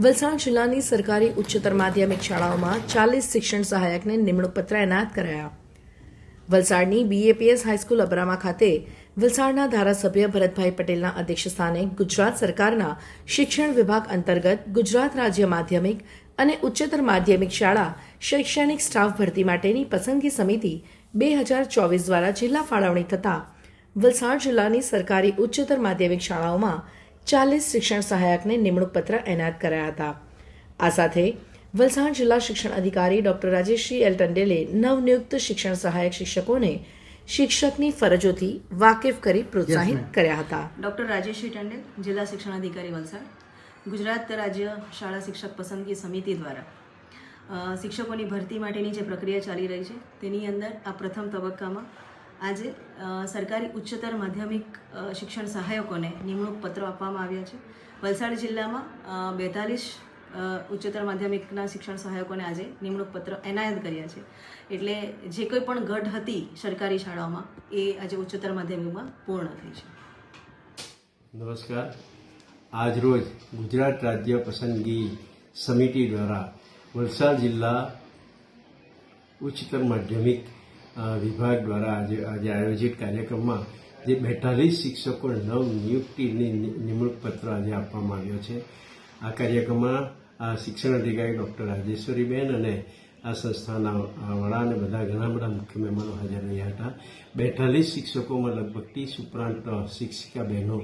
વલસાડ જિલ્લાની સરકારી ઉચ્ચતર માધ્યમિક શાળાઓમાં ચાલીસ શિક્ષણ સહાયકને નિમણૂક પત્ર એનાયત કરાયા. વલસાડની બીએપીએસ હાઈસ્કૂલ અબરામા ખાતે વલસાડના ધારાસભ્ય ભરતભાઈ પટેલના અધ્યક્ષસ્થાને ગુજરાત સરકારના શિક્ષણ વિભાગ અંતર્ગત ગુજરાત રાજ્ય માધ્યમિક અને ઉચ્ચતર માધ્યમિક શાળા શૈક્ષણિક સ્ટાફ ભરતી માટેની પસંદગી સમિતિ બે હજાર ચોવીસ દ્વારા જિલ્લા ફાળવણી થતાં વલસાડ જિલ્લાની સરકારી ઉચ્ચતર માધ્યમિક શાળાઓમાં ચાલીસ શિક્ષણ સહાયકને નિમણૂક પત્ર એનાયત કરાયા હતા. આ સાથે વલસાડ જિલ્લા શિક્ષણ અધિકારી ડોક્ટર રાજેશ્રી એલ ટંડેલે નવનિયુક્ત શિક્ષણ સહાયક શિક્ષકોને શિક્ષકની ફરજોથી વાકેફ કરી પ્રોત્સાહિત કર્યા હતા. ડૉક્ટર રાજેશ્રી ટંડેલ જિલ્લા શિક્ષણ અધિકારી વલસાડ ગુજરાત રાજ્ય શાળા શિક્ષક પસંદગી સમિતિ દ્વારા. શિક્ષકોની ભરતી માટેની જે પ્રક્રિયા ચાલી રહી છે તેની અંદર આ પ્રથમ તબક્કામાં આજે સરકારી ઉચ્ચતર માધ્યમિક શિક્ષણ સહાયકોને નિમણૂક પત્રો આપવામાં આવ્યા છે. વલસાડ જિલ્લામાં બેતાલીસ ઉચ્ચતર માધ્યમિકના શિક્ષણ સહાયકોને આજે નિમણૂક પત્ર એનાયત કર્યા છે. એટલે જે કોઈ પણ ઘટ હતી સરકારી શાળાઓમાં, એ આજે ઉચ્ચતર માધ્યમિકમાં પૂર્ણ થઈ છે. નમસ્કાર. આજરોજ ગુજરાત રાજ્ય પસંદગી સમિતિ દ્વારા વલસાડ જિલ્લા ઉચ્ચતર માધ્યમિક વિભાગ દ્વારા આજે આજે આયોજિત કાર્યક્રમમાં જે બેતાલીસ શિક્ષકો નવ નિયુક્તિની નિમણૂક પત્ર આજે આપવામાં આવ્યો છે. આ કાર્યક્રમમાં શિક્ષણ અધિકારી ડૉક્ટર રાજેશ્વરીબેન અને આ સંસ્થાના વડા અને બધા ઘણા બધા મુખ્ય મહેમાનો હાજર રહ્યા હતા. બેતાલીસ શિક્ષકોમાં લગભગ ત્રીસ ઉપરાંત શિક્ષિકા બહેનો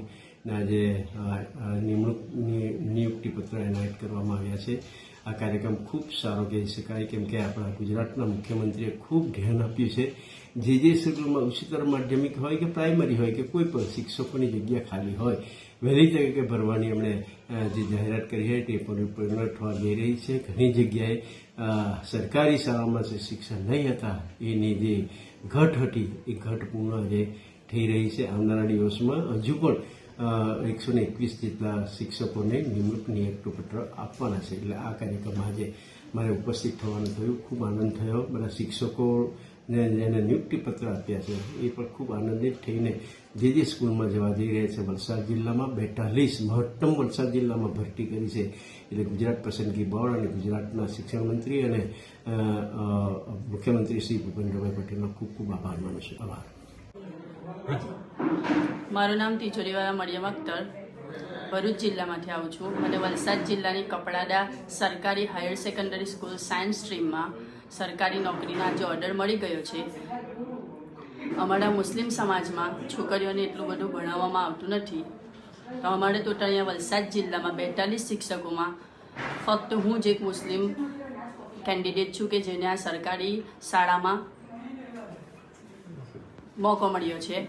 આજે અ, નિયુક્તિ પત્ર એનાયત કરવામાં આવ્યા છે. આ કાર્યક્રમ ખૂબ સારો કહી શકાય કેમ કે આપણા ગુજરાતના મુખ્યમંત્રીએ ખૂબ ધ્યાન આપ્યું છે. જે જે સ્કૂલમાં ઉચ્ચતર માધ્યમિક હોય કે પ્રાઇમરી હોય કે કોઈ પણ શિક્ષકોની જગ્યા ખાલી હોય, વહેલી તરીકે ભરવાની એમણે જે જાહેરાત કરી છે તે પણ પરિણત થવા જઈ રહી છે. ઘણી જગ્યાએ સરકારી શાળામાં જે શિક્ષણ નહીં હતા, એની જે ઘટ હતી, એ ઘટ પૂર્ણ જે થઈ રહી છે આવનારા દિવસમાં. હજુ પણ એકસો ને એકવીસ જેટલા શિક્ષકોને નિમણૂક નિયુક્તિપત્ર આપવાના છે એટલે આ કાર્યક્રમમાં આજે મારે ઉપસ્થિત થવાનું થયું ખૂબ આનંદ થયો બધા શિક્ષકોને જેને નિયુક્તિપત્ર આપ્યા છે એ પણ ખૂબ આનંદિત થઈને જે જે સ્કૂલમાં જવા જઈ રહ્યા છે વલસાડ જિલ્લામાં બેતાલીસ મહત્તમ વલસાડ જિલ્લામાં ભરતી કરી છે એટલે ગુજરાત પસંદગી બોર્ડ અને ગુજરાતના શિક્ષણ મંત્રી અને મુખ્યમંત્રી શ્રી ભૂપેન્દ્રભાઈ પટેલનો ખૂબ ખૂબ આભાર માનું છું આભાર મારું નામ તિજોરીવાળા મરિયમ અખ્તર. ભરૂચ જિલ્લામાંથી આવું છું. મને વલસાડ જિલ્લાની કપડાડા સરકારી હાયર સેકન્ડરી સ્કૂલ સાયન્સ સ્ટ્રીમમાં સરકારી નોકરીનો આજે ઓર્ડર મળી ગયો છે. અમારા મુસ્લિમ સમાજમાં છોકરીઓને એટલું બધું ભણાવવામાં આવતું નથી. તો અમારે તો અહીંયા વલસાડ જિલ્લામાં બેતાલીસ શિક્ષકોમાં ફક્ત હું જ એક મુસ્લિમ કેન્ડિડેટ છું કે જેને આ સરકારી શાળામાં મોકો મળ્યો છે.